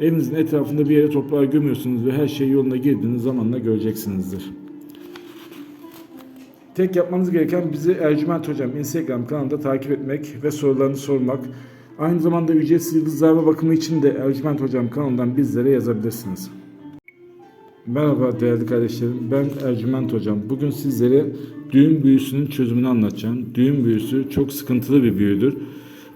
evinizin etrafında bir yere toprağa gömüyorsunuz ve her şey yoluna girdiğiniz zamanla göreceksinizdir. Tek yapmanız gereken bizi Ercüment Hocam Instagram kanalında takip etmek ve sorularını sormak. Aynı zamanda ücretsiz yıldızlarla bakımı için de Ercüment Hocam kanalından bizlere yazabilirsiniz. Merhaba değerli kardeşlerim. Ben Ercüment Hocam. Bugün sizlere düğün büyüsünün çözümünü anlatacağım. Düğün büyüsü çok sıkıntılı bir büyüdür.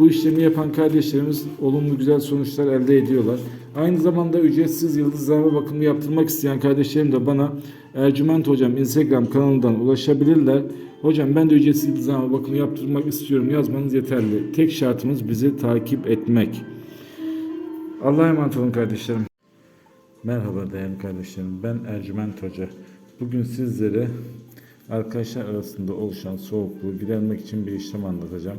Bu işlemi yapan kardeşlerimiz olumlu güzel sonuçlar elde ediyorlar. Aynı zamanda ücretsiz yıldızlama bakımı yaptırmak isteyen kardeşlerim de bana Ercüment Hocam Instagram kanalından ulaşabilirler. Hocam ben de ücretsiz yıldızlama bakımı yaptırmak istiyorum yazmanız yeterli. Tek şartımız bizi takip etmek. Allah'a emanet olun kardeşlerim. Merhaba değerli kardeşlerim. Ben Ercüment Hoca. Bugün sizlere arkadaşlar arasında oluşan soğukluğu gidermek için bir işlem anlatacağım.